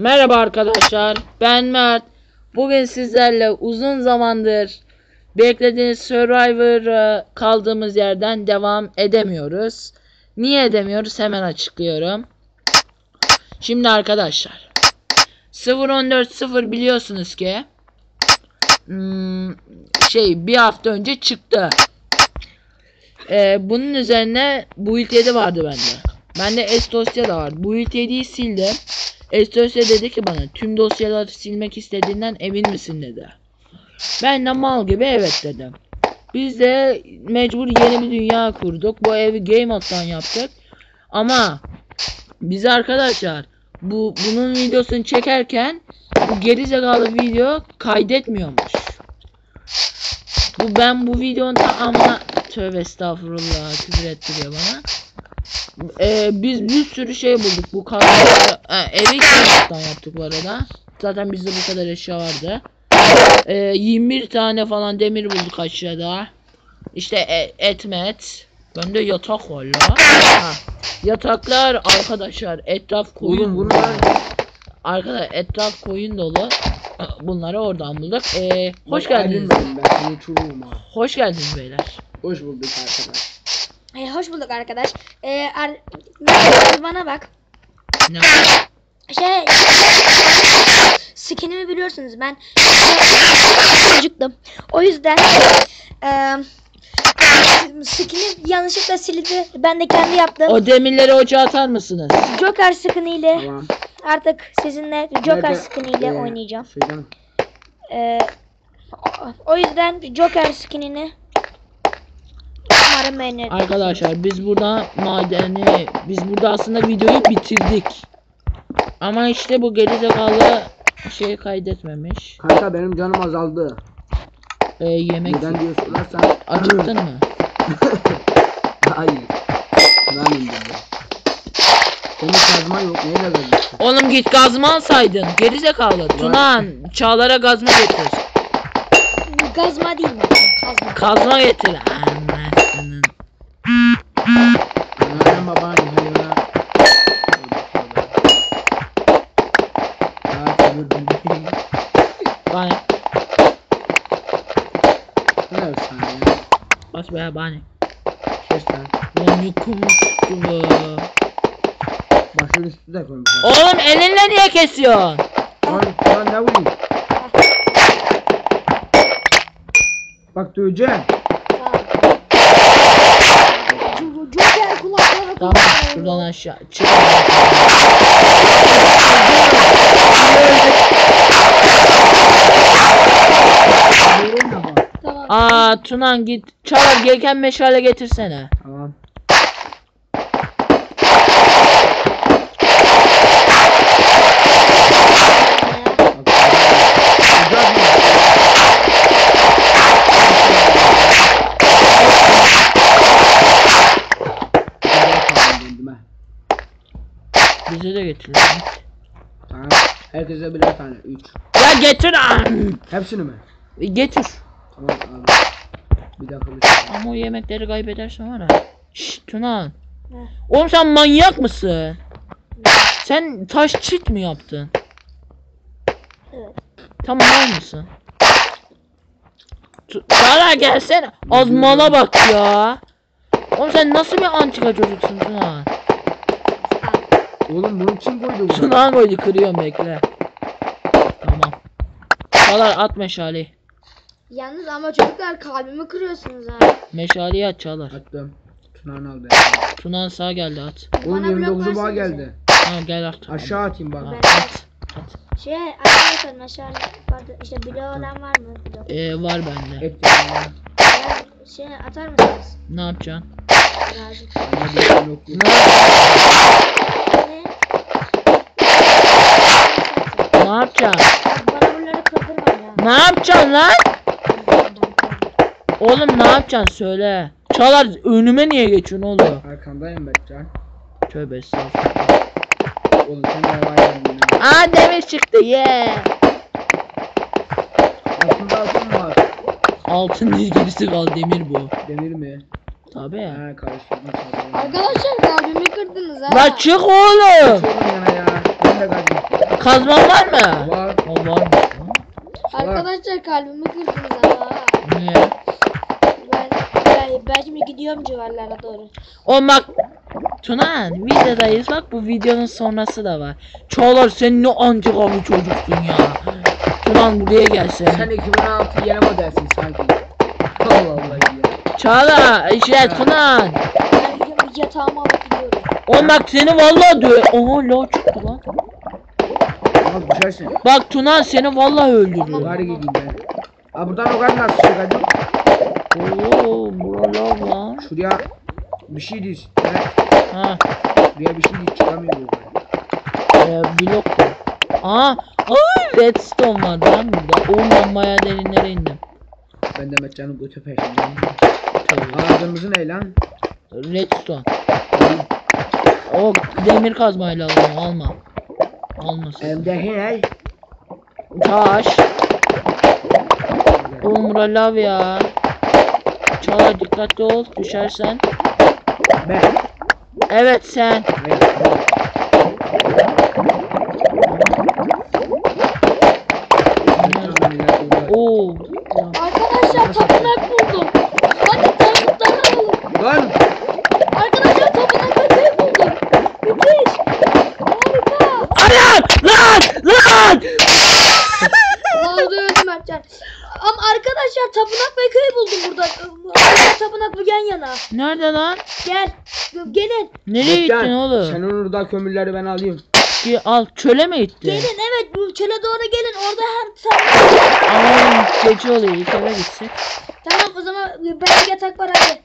Merhaba arkadaşlar. Ben Mert. Bugün sizlerle uzun zamandır beklediğiniz Survivor'a kaldığımız yerden devam edemiyoruz. Niye edemiyoruz? Hemen açıklıyorum. Şimdi arkadaşlar 0.14.0 biliyorsunuz ki hmm, şey bir hafta önce çıktı. Ee, bunun üzerine Build 7 vardı bende. Bende S dosya da var. Build 7'yi sildim. S dosya dedi ki bana tüm dosyaları silmek istediğinden emin misin dedi. Ben de mal gibi evet dedim. Biz de mecbur yeni bir dünya kurduk. Bu evi game mode'dan yaptık. Ama biz arkadaşlar bu bunun videosunu çekerken bu gerizekalı video kaydetmiyormuş. Bu ben bu videonun tamamına tövbe estağfurullah küfür ettiriyor bana. Ee, biz bir sürü şey bulduk bu kadar evi kağıttan yaptık bu arada. Zaten bizde bu kadar eşya vardı. Ee, 21 tane falan demir bulduk aşağıda. İşte e, etmet. Bende yatak var la. Ha. Yataklar arkadaşlar etraf koyun. Oğlum ben Arkadaşlar etraf koyun dolu. Bunları oradan bulduk. Ee, hoş geldiniz. Ben. Hoş geldiniz beyler. Hoş bulduk arkadaş. E, hoş bulduk arkadaş. E, ar bana bak. Ne? Şey skinimi biliyorsunuz ben çocuktum. O yüzden e, skinim yanlışlıkla silindi. Ben de kendi yaptım. O demirleri ocağa atar mısınız? Joker skin ile Tamam. artık sizinle Joker Nerede? skin ile Ee, oynayacağım. Şeyden. E, o- o yüzden Joker skinini beğenir. Arkadaşlar biz burada madeni biz burada aslında videoyu bitirdik. Ama işte bu gerizekalı şey kaydetmemiş. Kanka benim canım azaldı. Ee, yemek Neden diye sorarsan. acıktın mı? Hayır. Ben indirdim. Senin kazma yok. Neyle vereceksin? Oğlum git gazma alsaydın. Gerizekalı. Tunan Çağlar'a gazma getir. Gazma değil mi? Kazma. Kazma getir. Anasının. Annem baban hayına. Ha çevirdim. Bana. Ne efsane ya. Bas be bana. Kes lan. Lan yukum tuttu. Başın üstü de koymuş. Oğlum elinle niye kesiyorsun? Lan, lan ne vurayım? Bak döveceğim. Şuradan aşağı çık. Aa Tunan git. Çağlar gelken meşale getirsene. Tamam. Bize de getir. lan. Tamam. Herkese birer tane. Üç. Ya getir an. Hepsini mi? Getir. Tamam abi. Bir dakika bir dakika. Ama o yemekleri kaybedersen var ya. Şşt Tunan. Ne? Oğlum sen manyak mısın? Sen taş çit mi yaptın? Evet. Tamam var mısın? Çağlar gelsene. Azmana bak ya. Oğlum sen nasıl bir antika çocuksun Tunan? Oğlum bunu kim koydu buraya? Tunan koydu kırıyorum bekle. Tamam. Çağlar at meşaleyi. Yalnız ama çocuklar kalbimi kırıyorsunuz ha. Meşaleyi at Çağlar. Attım. Tunan aldı. Tunan sağ geldi at. Oğlum Bana blok 29'u bağ versenize. geldi. Ha gel at. Aşağı atayım bak. Ha, at. At. Şey arkadaşlar meşale. İşte bloğu olan var mı? Blok. Ee, var bende. Et ya. Ya, şey atar mısınız? Ne yapacaksın? Lazım. Ama bir yok. Ne, Ne? ne yapacaksın? Ya. Ne yapacaksın lan? Oğlum ne yapacaksın söyle. Çağlar önüme niye geçiyorsun oğlum? Arkandayım Berkcan. Tövbe estağfurullah. Oğlum sen de var ya. Aa demir çıktı ye. Altında altın var. Altın dizgisi kaldı demir bu. Demir mi? Tabii. Ha karıştırdım. Arkadaşlar kalbimi kırdınız ha. La çık oğlum. Sorun yana ya. Galiba. Kazman var mı? Var. Lan. Arkadaşlar kalbimi kırdınız ama. ha. Niye? Ben, ben, ben şimdi gidiyorum civarlara doğru. O bak Tuna videodayız bak bu videonun sonrası da var. Çağlar sen ne antikalı çocuksun ya. Tunan buraya gel sen. Sen 2016 yeni modelsin sanki. Allah Allah ya. Çağlar şey Tunan. Ben yatağıma gidiyorum. O bak seni vallahi dö... Oha lo çıktı Ama düşersin. Bak Tunan seni vallahi öldürüyor. Bari gideyim ben. Aa buradan o kadar nasıl çıkacağım? Oo buralar lan. Şuraya bir şey diz. Evet. Ha. Şuraya bir şey diz çıkamıyor bu. E, blok. Aa. Ay redstone var lan burada. Oğlum ben bayağı derinlere indim. Ben de Mertcan'ın götü peşindeyim. Aa kırmızı ne lan? Redstone. O demir kazmayla alalım alma. Almasın. Hem de hey. Taş. Oğlum bura lav ya. Çağlar dikkatli ol düşersen. Ben. Evet sen. Hayır. Oo. Arkadaşlar tapınak buldum. Hadi tapınakları alalım. Lan! Arkadaşlar tapınak ve köy buldum. Müthiş. Harika. Lan lan lan. Vallahi öldüm Mertcan. Ama arkadaşlar tapınak ve köy buldum burada. Arkadaşlar tapınak bu yan yana. Nerede lan? Gel. Gelin. Nereye Mertcan, gittin oğlum? Sen orada kömürleri ben alayım. Ki al çöle mi gittin? Gelin evet bu çöle doğru gelin. Orada hem tapınak. Aman gece oluyor ilk eve gitsek. Tamam o zaman ben yatak var hadi.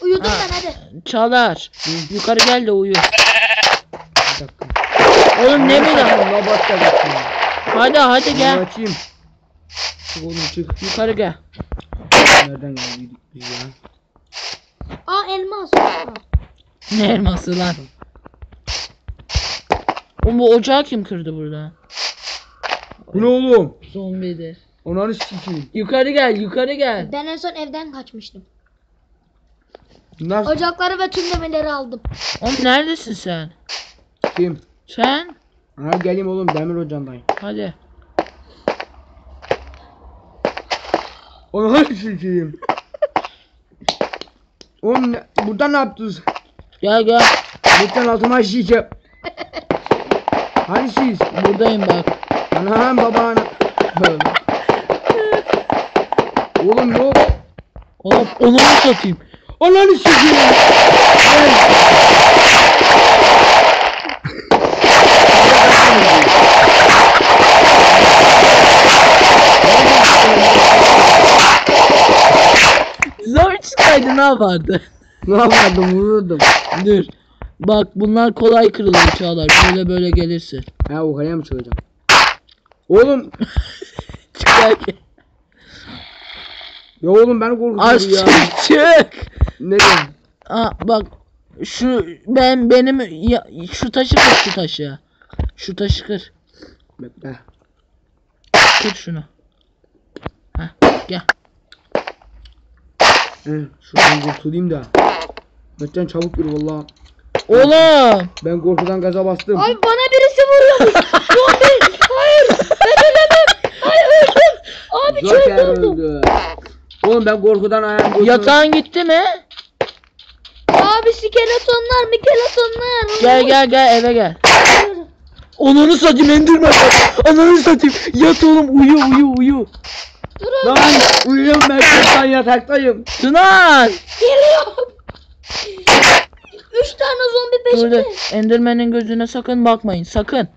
Uyudum Ha. ben hadi. Çalar. Yukarı gel de uyu. Bir dakika. Oğlum ne mi lan? Robot da bakayım. Hadi hadi gel. Açayım. Çık oğlum çık. Yukarı gel. Nereden geldik biz ya? Aa elmas. Ne elması lan? Oğlum bu ocağı kim kırdı burada? Bu ne oğlum? Zombidir. Onları sikeyim. Yukarı gel yukarı gel. Ben en son evden kaçmıştım. Nasıl Ocakları ve tüm demirleri aldım. Oğlum neredesin sen? sikeyim? Sen? Ha geleyim oğlum demir ocağındayım. Hadi. Onları sikeyim. Oğlum ne- burada ne yaptınız? Gel gel. Lütfen altıma şişeceğim. Hani siz? Buradayım bak. Anam baban. Oğlum yok. Oğlum onu mu satayım? Ananı sikeyim. Zor ne yapardı? Ne yapardım vururdum. Dur. Bak bunlar kolay kırılır Çağlar. Böyle böyle gelirsin. Ha o kaleye mi çıkacağım? Oğlum Çıkarken. ya oğlum ben korkuyorum Aç ya. çık çık. Ne diyorsun? Aa bak şu ben benim ya, şu taşı kır şu taşı. Şu taşı kır. Bekle. Kır şunu. Heh, gel. He, şuradan kurtulayım da. Mertcan çabuk yürü valla. Oğlum. Ben korkudan gaza bastım. Abi bana birisi vuruyor. Zombi. Hayır. Ben ölemem. Hayır öldüm. Abi Joker çok oldum. öldü. Oğlum ben korkudan ayağım gözüm. Yatağın gitti mi? Abi skeletonlar mikeletonlar. Gel gel gel eve gel. Onunu satayım endirme. Onunu satayım. Yat oğlum uyu uyu uyu. Durun. Lan uyuyorum ben korkudan yataktayım. Tunan. Geliyorum. Üç tane zombi Burada peşimde. Enderman'in gözüne sakın bakmayın. Sakın.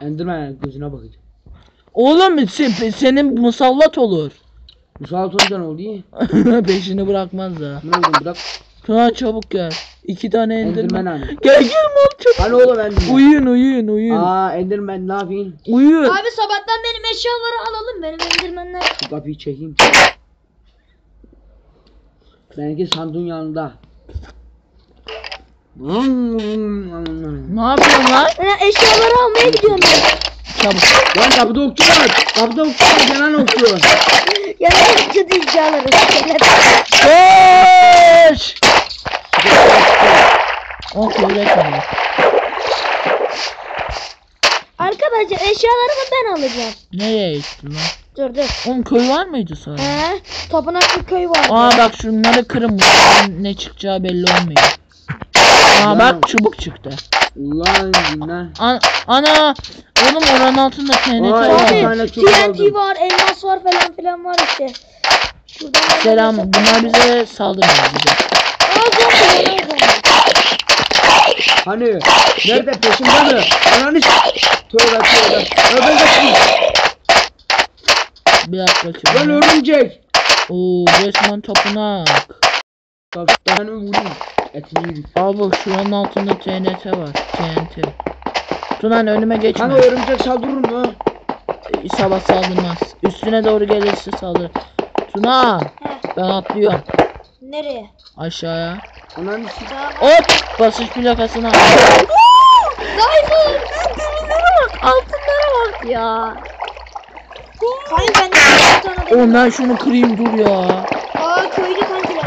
Enderman gözüne bakacağım. Oğlum se- senin musallat olur. Musallat olunca ne oldu iyi? Peşini bırakmaz da. Ne oldu bırak. Tunan çabuk gel. İki tane Enderman Enderman. Gel gel mal çabuk. Hani oğlum Enderman? Uyuyun uyuyun uyuyun. Aa Enderman ne yapayım? Uyuyun. Abi sabahtan benim eşyaları alalım. Benim endirmenler. Şu kapıyı çekeyim. Benimki sandığın yanında. Ne yapıyorsun lan? Ben eşyaları almaya gidiyorum ben. Çabuk. Lan kapıda okçu var. Kapıda okçu var. Gelen okçu. Yanına gideceğiz eşyaları. Koş. Oh öğretmedim. Arkadaşlar eşyalarımı ben alacağım. Nereye gittin lan? Dur dur. Oğlum köy var mıydı sonra? He? Tapınaklı köy var. Aa bak şunları kırın. Bunların ne çıkacağı belli olmuyor. Aa bak çubuk çıktı. Ulan lan. An ana oğlum oranın altında TNT var. bir Abi TNT var, elmas var falan filan var işte. Şuradan Selam. Bunlar bize saldırmıyor Hani nerede peşimde mi? Ananı Tövbe tövbe. Ben kaçayım. Bir dakika Lan şimdi. örümcek. Oo resmen tapınak. Kaptanı vurayım. Etini yiyeyim. Abi şuranın altında TNT var. TNT. Tunan önüme geçme. Kanka örümcek saldırır mı? Sabah saldırmaz. Üstüne doğru gelirse saldır. Tuna ben atlıyorum nereye? aşağıya. Ananı. Hop basış plakasına. Diamond. bak altınlara bak ya. Kanka ben de bir tane demir- Oğlum ben şunu kırayım dur ya. Aa köylü kankiler?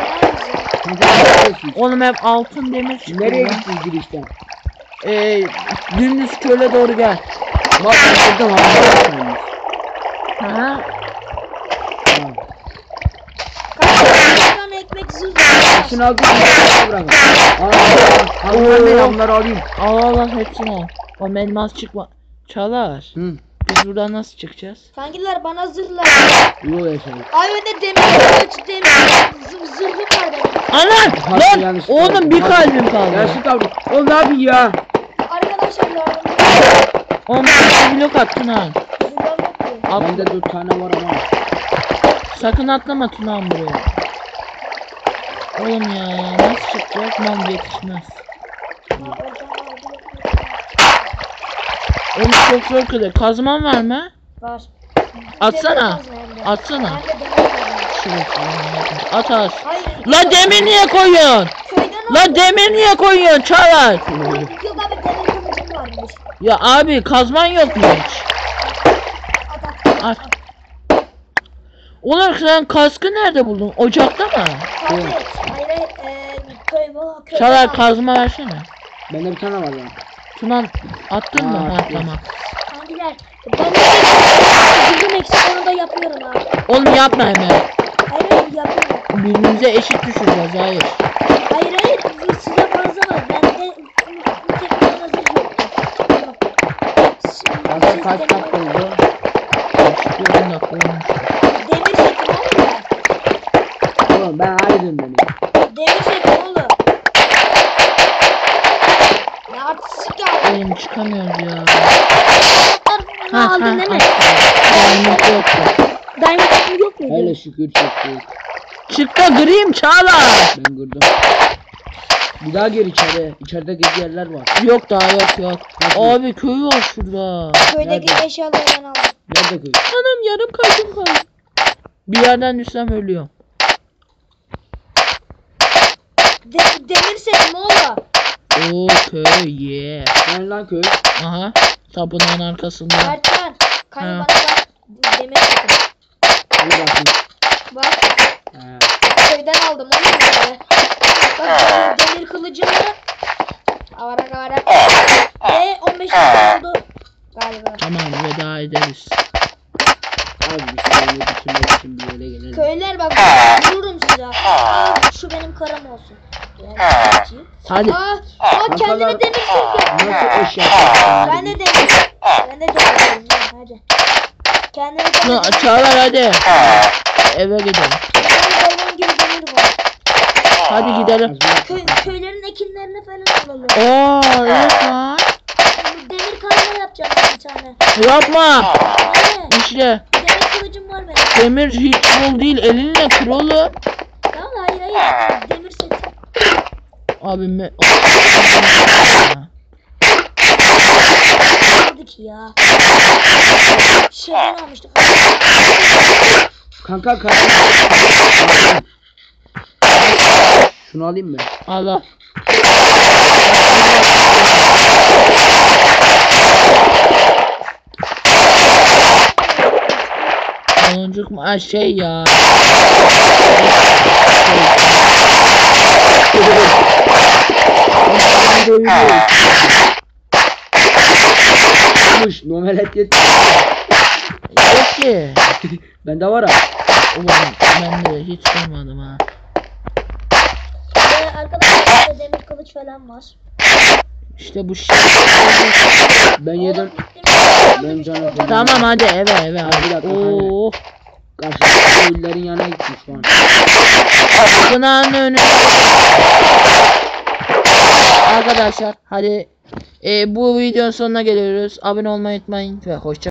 Oğlum hep altın demir çıkıyor. Nereye lan. gittin girişten? Ee, dümdüz köle doğru gel. Bak ben abi. Ha? Kanka bir tane ekmek zırh var. Hepsini aldım. bir bırakın. Aa, Al ben de bunları alayım. Al al al hepsini al. O elmas çıkma. Çalar. Hı. Biz buradan nasıl çıkacağız? Kankiler bana zırh lazım. Yok yaşayın. Ay bende demir kılıç demir zırh, zırhım var. Anan! Hatta Lan! yanlış Oğlum bir Hatta- kalbim kaldı. Yaşlı tavrı. Oğlum ne yapayım ya? Arkadaşlar yardım Oğlum bir blok at Tunan. Zırhlar yok. At, Bende dört tane var ama. sakın atlama Tunan buraya. Oğlum ya nasıl çıkacak? Mam yetişmez. Oğlum çok zor kırıyor. Kazman var mı? Var. Atsana. Atsana. At. Hayır. La demir niye koyuyorsun? La demir niye koyuyorsun Çağlar? Ya abi kazman yok mu hiç? At at. At. Ulan sen kaskı nerede buldun? Ocakta mı? Hayır. Hayır. Çağlar aldım. kazma versene. Bende bir tane var ya. Tunan attın mı? Ha tamam. Kankiler. Ben de eksik onu da yapıyorum abi. Oğlum yapma hemen. Hayır hayır yapıyorum. Birbirimize eşit düşüreceğiz hayır. Hayır hayır. Size fazla var. Bende bir tek tane zırh yoktu. Tamam. Şimdi Kanka siz kaç dakika oldu? Çıkıyor 10 dakika olmuş. Demir setim oğlum ben. Oğlum ben ayrıyım beni. Demir setim oğlum. Ne artistik ya. Oğlum çıkamıyoruz ya. Aldın değil mi? Diamond yoktu. Diamond yok muydu? Hele şükür çıktı. Çıktı grim Çağlar. Ben kırdım. Bir daha gir içeri. İçeride gizli yerler var. Yok daha yok yok. Nasıl? Abi köy var şurada. Köydeki Nerede? eşyaları ben aldım. Nerede köy? Anam yarım kalbim kaldı. Bir yerden düşsem ölüyorum. De- demir setim oğlum. Oo köy yeah. Ben lan köy. Aha. Tapınağın arkasında. Mertcan. Ha. bana bak. Demir setim. Bir bakayım. Bak. He. Köyden aldım oğlum böyle. Bak demir kılıcımı. Avarak avarak. Ve 15 dakika oldu. Galiba. Tamam veda ederiz. Hadi. Aa, aa kendine demir sürüyor. Nasıl eş yapıyorsun? Ben de demir. Ben de yapıyorum, hadi. Kendine Tuna- demir. Çağlar hadi. Eve gidelim. Benim gibi demir var. Hadi gidelim. Köy, köylerin ekinlerini falan alalım. Oo evet lan. Demir kazma yapacağım bir tane. Yapma. Ne? İşte Demir kılıcım var benim. demir hiç bul değil elinle kır oğlum. Tamam hayır hayır. Demir seti. Abi me... Oldu ki ya. Şeyden almıştık. Kanka kanka. Şunu alayım mı? Allah. Baloncuk mu? Ha şey ya. Yokmuş. Nomelet yet. Yok ki. Bende var ha. Ulan ben de hiç duymadım ha. Ve arkadaşlar demir kılıç falan var. İşte bu şey. Ben yedim. Oğlum, mi? Ben canım. Tamam hadi eve eve Hadi. Oo. Karşıdaki köylülerin yanına gittim şu an. Kınanın önü. Arkadaşlar hadi e, bu videonun sonuna geliyoruz. Abone olmayı unutmayın ve hoşça